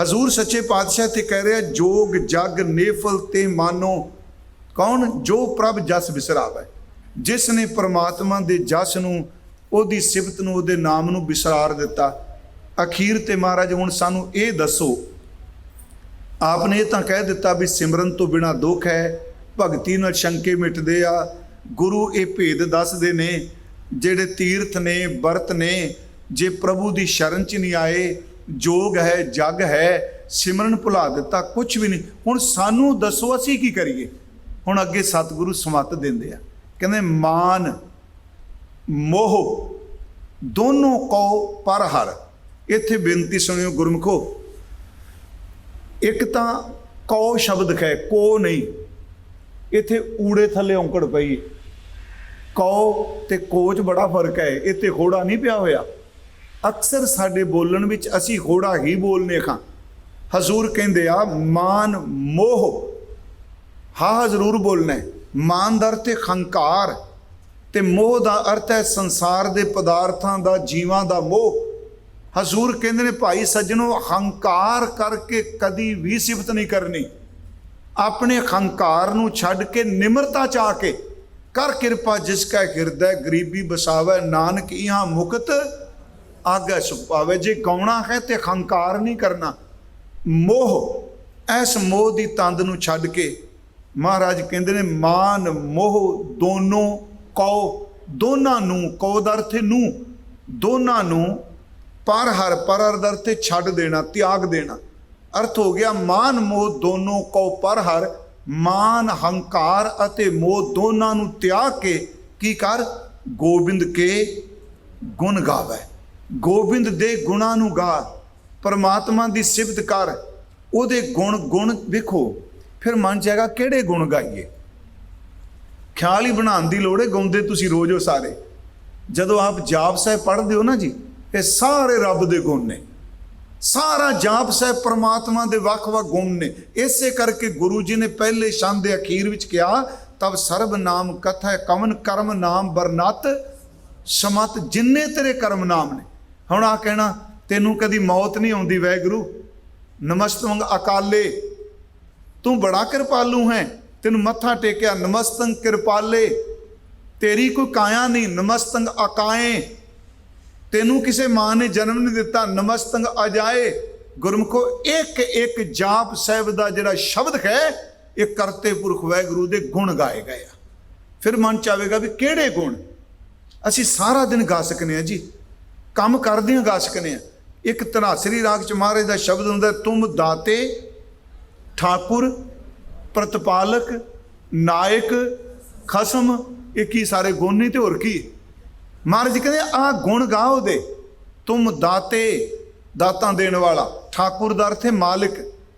ਹਜ਼ੂਰ ਸੱਚੇ ਪਾਤਸ਼ਾਹ ਤੇ ਕਹਿ ਰਿਹਾ, ਜੋਗ, ਜਗ, ਨੇਫਲ ਤੇ ਮਾਨੋ, ਕੌਣ? ਜੋ ਪ੍ਰਭ ਜਸ ਵਿਸਰਾਵੇ ਜਿਸ ਨੇ ਪ੍ਰਮਾਤਮਾ ਦੇ ਜਸ ਨੂੰ, ਉਹਦੀ ਸਿਫਤ ਨੂੰ, ਉਹਦੇ ਨਾਮ ਨੂੰ ਵਿਸਰਾਰ ਦਿੱਤਾ। ਅਖੀਰ ਤੇ ਮਹਾਰਾਜ ਹੁਣ ਸਾਨੂੰ ਇਹ ਦੱਸੋ, ਆਪਨੇ ਇਹ ਤਾਂ ਕਹਿ ਦਿੱਤਾ ਵੀ ਸਿਮਰਨ ਤੋਂ ਬਿਨਾ ਦੁੱਖ ਹੈ, ਭਗਤੀ ਨਾਲ ਸ਼ੰਕੇ ਮਿਟਦੇ ਆ, ਗੁਰੂ ਇਹ ਭੇਦ ਦੱਸਦੇ ਨੇ, ਜਿਹੜੇ ਤੀਰਥ ਨੇ, ਵਰਤ ਨੇ, ਜੇ ਪ੍ਰਭੂ ਦੀ ਸ਼ਰਨ ਚ ਨਹੀਂ ਆਏ ਜੋਗ ਹੈ, ਜਗ ਹੈ, ਸਿਮਰਨ ਭੁਲਾ ਦਿੱਤਾ ਕੁਝ ਵੀ ਨਹੀਂ। ਹੁਣ ਸਾਨੂੰ ਦੱਸੋ, ਅਸੀਂ ਕੀ ਕਰੀਏ? ਹੁਣ ਅੱਗੇ ਸਤਿਗੁਰੂ ਸਮਤ ਦਿੰਦੇ ਆ। ਕਹਿੰਦੇ, ਮਾਨ, ਮੋਹ, ਦੋਨੋਂ ਕੋ ਪਰ ਹਰ। ਇੱਥੇ ਬੇਨਤੀ ਸੁਣਿਓ, ਗੁਰਮਖੋ। ਇੱਕ ਤਾਂ ਕੋ ਸ਼ਬਦ ਹੈ ਕੋ ਨਹੀਂ। ਇੱਥੇ ਊੜੇ ਥੱਲੇ ਔਂਕੜ ਪਈ। ਕੋ ਤੇ ਕੋਚ ਬੜਾ ਫ਼ਰਕ ਹੈ। ਇੱਥੇ ਖੋੜਾ ਨਹੀਂ ਪਿਆ ਹੋਇਆ। ਅਕਸਰ ਸਾਡੇ ਬੋਲਣ ਵਿੱਚ ਅਸੀਂ ਹੋੜਾ ਹੀ ਬੋਲਨੇ ਖਾਂ ਹਜ਼ੂਰ ਕਹਿੰਦੇ ਆ, ਮਾਨ ਮੋਹ, ਹਾਂ ਜ਼ਰੂਰ ਬੋਲਣਾ ਹੈ। ਮਾਨ ਦਾ ਅਰਥ ਹੈ ਖੰਕਾਰ, ਤੇ ਮੋਹ ਦਾ ਅਰਥ ਹੈ ਸੰਸਾਰ ਦੇ ਪਦਾਰਥਾਂ ਦਾ, ਜੀਵਾਂ ਦਾ ਮੋਹ। ਹਜ਼ੂਰ ਕਹਿੰਦੇ ਨੇ, ਭਾਈ ਸੱਜਣੋ, ਹੰਕਾਰ ਕਰਕੇ ਕਦੀ ਵੀ ਸਿਫਤ ਨਹੀਂ ਕਰਨੀ। ਆਪਣੇ ਹੰਕਾਰ ਨੂੰ ਛੱਡ ਕੇ ਨਿਮਰਤਾ ਚਾਹ ਕੇ, ਕਰ ਕਿਰਪਾ ਜਿਸ ਕਾ ਹਿਰਦੈ ਗਰੀਬੀ ਬਸਾਵੇ। ਨਾਨਕ, ਇਹਾਂ ਮੁਕਤ ਆਗੇ ਸੁਖ ਪਾਵੇ। ਜੇ ਗਾਉਣਾ ਹੈ ਤੇ ਹੰਕਾਰ ਨਹੀਂ ਕਰਨਾ। ਮੋਹ ਇਸ ਮੋਹ ਦੀ ਤੰਦ ਨੂੰ ਛੱਡ ਕੇ ਮਹਾਰਾਜ ਕਹਿੰਦੇ ਨੇ, ਮਾਨ, ਮੋਹ, ਦੋਨੋਂ ਕਉ, ਦੋਨਾਂ ਨੂੰ ਕਉ ਦਾ ਨੂੰ, ਦੋਨਾਂ ਨੂੰ ਪਰ ਹਰ ਪਰ ਅਰਥ ਅਰਥ ਛੱਡ ਦੇਣਾ, ਤਿਆਗ ਦੇਣਾ। ਅਰਥ ਹੋ ਗਿਆ, ਮਾਨ, ਮੋਹ ਦੋਨੋਂ ਕਉ ਪਰ ਹਰ, ਮਾਨ, ਹੰਕਾਰ ਅਤੇ ਮੋਹ ਦੋਨਾਂ ਨੂੰ ਤਿਆਗ ਕੇ ਕੀ ਕਰ? ਗੋਬਿੰਦ ਕੇ ਗੁਣ ਗਾਵੇ। ਗੋਬਿੰਦ ਦੇ ਗੁਣਾਂ ਨੂੰ ਗਾ। ਪਰਮਾਤਮਾ ਦੀ ਸਿਫਤ ਕਰ। ਉਹਦੇ ਗੁਣ ਗੁਣ ਵੇਖੋ। ਫਿਰ ਮਨ ਚ ਹੈਗਾ, ਕਿਹੜੇ ਗੁਣ ਗਾਈਏ? ਖਿਆਲ ਹੀ ਬਣਾਉਣ ਦੀ ਲੋੜ ਹੈ ਗਾਉਂਦੇ ਤੁਸੀਂ ਰੋਜ਼ ਹੋ ਸਾਰੇ। ਜਦੋਂ ਆਪ ਜਾਪ ਸਾਹਿਬ ਪੜ੍ਹਦੇ ਹੋ ਨਾ ਜੀ, ਇਹ ਸਾਰੇ ਰੱਬ ਦੇ ਗੁਣ ਨੇ। ਸਾਰਾ ਜਾਪ ਸਾਹਿਬ ਪ੍ਰਮਾਤਮਾ ਦੇ ਵੱਖ-ਵੱਖ ਗੁਣ ਨੇ। ਇਸੇ ਕਰਕੇ ਗੁਰੂ ਜੀ ਨੇ ਪਹਿਲੇ ਛੰਦ ਦੇ ਅਖੀਰ ਵਿੱਚ ਕਿਹਾ ਤਬ ਸਰਬ ਨਾਮ ਕਥਾ ਕਵਨ ਕਰਮ ਨਾਮ ਬਰਨਤ, ਸਮਤ ਜਿੰਨੇ ਤੇਰੇ ਕਰਮ ਨਾਮ ਨੇ। ਹੁਣ ਆ ਕਹਿਣਾ, ਤੈਨੂੰ ਕਦੀ ਮੌਤ ਨਹੀਂ ਆਉਂਦੀ ਵੈਗੁਰੂ। ਨਮਸਤੰਗ ਅਕਾਲੇ, ਤੂੰ ਬੜਾ ਕਿਰਪਾਲੂ ਹੈ। ਤੈਨੂੰ ਮੱਥਾ ਟੇਕਿਆ, ਨਮਸਤੰਗ ਕਿਰਪਾਲੇ। ਤੇਰੀ ਕੋਈ ਕਾਇਆ ਨਹੀਂ, ਨਮਸਤੰਗ ਅਕਾਏ। ਤੈਨੂੰ ਕਿਸੇ ਮਾਂ ਨੇ ਜਨਮ ਨਹੀਂ ਦਿੱਤਾ, ਨਮਸਤੰਗ ਅਜਾਏ। ਗੁਰਮੁਖੋ, ਇੱਕ ਇੱਕ ਜਾਪ ਸਾਹਿਬ ਦਾ ਜਿਹੜਾ ਸ਼ਬਦ ਹੈ, ਇਹ ਕਰਤੇ ਪੁਰਖ ਵਾਹਿਗੁਰੂ ਦੇ ਗੁਣ ਗਾਏ ਗਏ ਆ। ਫਿਰ ਮਨ ਚ ਆਵੇਗਾ ਵੀ ਕਿਹੜੇ ਗੁਣ? ਅਸੀਂ ਸਾਰਾ ਦਿਨ ਗਾ ਸਕਨੇ ਆ ਜੀ। ਕੰਮ ਕਰਦੇ ਹਾਂ ਗਾ ਸਕਨੇ ਆ ਇੱਕ ਤਨਾਸਰੀ ਰਾਗ ਚ ਮਹਾਰਾਜ ਦਾ ਸ਼ਬਦ ਹੁੰਦਾ, ਤੁਮ ਦਾਤੇ, ਠਾਕੁਰ, ਪ੍ਰਤਪਾਲਕ, ਨਾਇਕ, ਖਸਮ, ਇਹ ਕੀ ਸਾਰੇ ਗੁਣ ਨਹੀਂ ਤੇ ਹੋਰ ਕੀ? ਮਹਾਰਾਜ ਕਹਿੰਦੇ ਆ ਗੁਣ ਗਾਓ ਦੇ ਤੁਮ ਦਾਤੇ, ਦਾਤਾਂ ਦੇਣ ਵਾਲਾ, ਠਾਕੁਰ ਦਾ ਅਰਥ ਹੈ ਮਾਲਿਕ,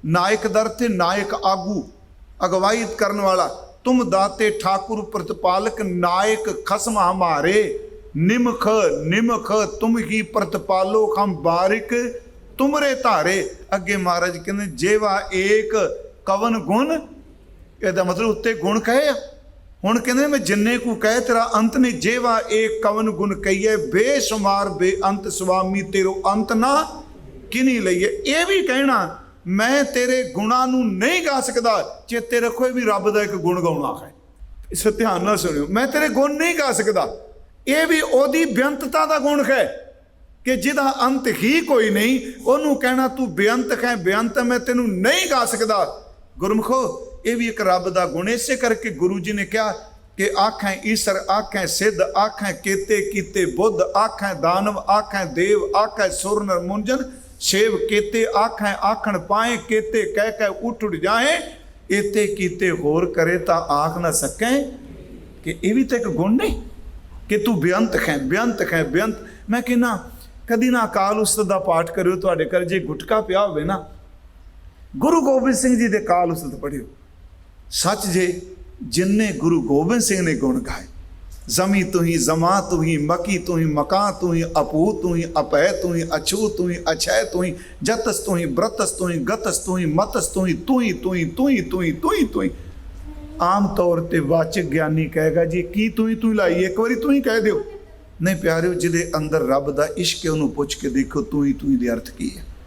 ਨਾਇਕ ਦਾ ਅਰਥ ਹੈ ਨਾਇਕ ਆਗੂ, ਅਗਵਾਈ ਕਰਨ ਵਾਲਾ। ਤੁਮ ਦਾਤੇ, ਠਾਕੁਰ, ਪ੍ਰਤਪਾਲਕ, ਨਾਇਕ, ਖਸਮ ਹਮਾਰੇ। ਨਿਮਖ ਨਿਮਖ, ਤੁਮ ਹੀ ਪ੍ਰਤਪਾਲੋ ਖੰ ਬਾਰਿਕ, ਤੁਮਰੇ ਧਾਰੇ। ਅੱਗੇ ਮਹਾਰਾਜ ਕਹਿੰਦੇ, ਜੇਵਾ ਏਕ ਕਵਨ ਗੁਣ। ਇਹਦਾ ਮਤਲਬ ਉੱਤੇ ਗੁਣ ਕਹੇ ਆ। ਹੁਣ ਕਹਿੰਦੇ, ਮੈਂ ਜਿੰਨੇ ਕੋ ਕਹੇ, ਤੇਰਾ ਅੰਤ ਨਹੀਂ। ਜੇਵਾ ਏਕ ਕਵਨ ਗੁਣ ਕਹੀਏ, ਬੇਸ਼ੁਮਾਰ, ਬੇਅੰਤ ਸੁਆਮੀ, ਤੇਰੋ ਅੰਤ ਨਾ ਕਿਨੀ ਲਈਏ। ਇਹ ਵੀ ਕਹਿਣਾ, ਮੈਂ ਤੇਰੇ ਗੁਣਾਂ ਨੂੰ ਨਹੀਂ ਗਾ ਸਕਦਾ। ਚੇਤੇ ਰੱਖੋ, ਇਹ ਵੀ ਰੱਬ ਦਾ ਇੱਕ ਗੁਣ ਗਾਉਣਾ ਹੈ। ਇਸ ਧਿਆਨ ਨਾਲ ਸੁਣਿਓ, ਮੈਂ ਤੇਰੇ ਗੁਣ ਨਹੀਂ ਗਾ ਸਕਦਾ। ਇਹ ਵੀ ਉਹਦੀ ਬੇਅੰਤਤਾ ਦਾ ਗੁਣ ਹੈ ਕਿ ਜਿਹਦਾ ਅੰਤ ਹੀ ਕੋਈ ਨਹੀਂ, ਉਹਨੂੰ ਕਹਿਣਾ ਤੂੰ ਬੇਅੰਤ ਹੈ, ਬੇਅੰਤ ਮੈਂ ਤੈਨੂੰ ਨਹੀਂ ਗਾ ਸਕਦਾ। ਗੁਰਮਖੋ, ਇਹ ਵੀ ਇੱਕ ਰੱਬ ਦਾ ਗੁਣ ਇਸੇ ਕਰਕੇ ਗੁਰੂ ਜੀ ਨੇ ਕਿਹਾ ਕਿ ਆਖਾਂ ਈਸ਼ਰ, ਆਖੈ ਸਿੱਧ, ਆਖੈ ਕੀਤੇ ਕੀਤੇ ਬੁੱਧ, ਆਖੈ ਦਾਨਵ, ਆਖੈ ਦੇਵ, ਆਖੈ ਸੁਰ ਨਰ ਸੇਵ ਕੀਤੇ, ਆਖੈ ਆਖਣ ਪਾਏ, ਕੀਤੇ ਕਹਿ ਕਹਿ ਉੱਠ ਉੱਠ ਜਾਏ ਇਤੇ ਕੀਤੇ ਹੋਰ ਕਰੇ ਤਾਂ ਆਖ ਨਾ ਸਕੈ। ਕਿ ਇਹ ਵੀ ਤਾਂ ਇੱਕ ਗੁਣ ਨਹੀਂ ਕਿ ਤੂੰ ਬੇਅੰਤ ਹੈ ਬੇਅੰਤ ਹੈ ਬੇਅੰਤ ਮੈਂ ਕਹਿੰਨਾ ਕਦੀ ਨਾ ਅਕਾਲ ਉਸਤਤ ਦਾ ਪਾਠ ਕਰਿਓ ਤੁਹਾਡੇ ਘਰ ਜੇ ਗੁਟਕਾ ਪਿਆ ਹੋਵੇ ਨਾ ਗੁਰੂ ਗੋਬਿੰਦ ਸਿੰਘ ਜੀ ਦੇ ਕਾਲ ਉਸਤਤ ਪੜਿਓ ਸੱਚ ਜੇ ਜਿੰਨੇ ਗੁਰੂ ਗੋਬਿੰਦ ਸਿੰਘ ਨੇ ਗੁਣ ਗਾਏ ਜ਼ਮੀ ਤੂੰ ਹੀ ਜ਼ਮਾ ਤੂੰ ਹੀ ਮਕੀ ਤੂੰ ਹੀ ਮਕਾ ਤੂੰ ਹੀ ਅਪੂ ਤੂੰ ਹੀ ਅਪੈ ਤੂੰ ਹੀ ਅਛੂ ਤੂੰ ਹੀ ਅਛੈ ਤੂੰ ਹੀ ਜਤਸ ਤੂੰ ਹੀ ਬ੍ਰਤਸ ਤੂੰ ਹੀ ਗਤਸ ਤੂੰ ਹੀ ਮਤਸ ਤੂੰ ਹੀ ਤੂੰ ਹੀ ਤੂੰ ਹੀ ਤੂੰ ਹੀ ਤੂੰ ਹੀ ਤੂੰ ਹੀ ਤੂੰ ਹੀ ਆਮ ਤੌਰ ਤੇ ਵਾਚਕ ਗਿਆਨੀ ਕਹੇਗਾ, ਜੀ ਕੀ ਤੂੰ ਹੀ ਤੂੰ ਹੀ ਲਾਈ, ਇੱਕ ਵਾਰੀ ਤੂੰ ਹੀ ਕਹਿ ਦਿਓ। ਨਹੀਂ ਪਿਆਰਿਓ, ਜਿਹਦੇ ਅੰਦਰ ਰੱਬ ਦਾ ਇਸ਼ਕ ਹੈ, ਉਹਨੂੰ ਪੁੱਛ ਕੇ ਦੇਖੋ, ਤੂੰ ਹੀ ਤੂੰ ਹੀ ਦੇ ਅਰਥ ਕੀ ਹੈ?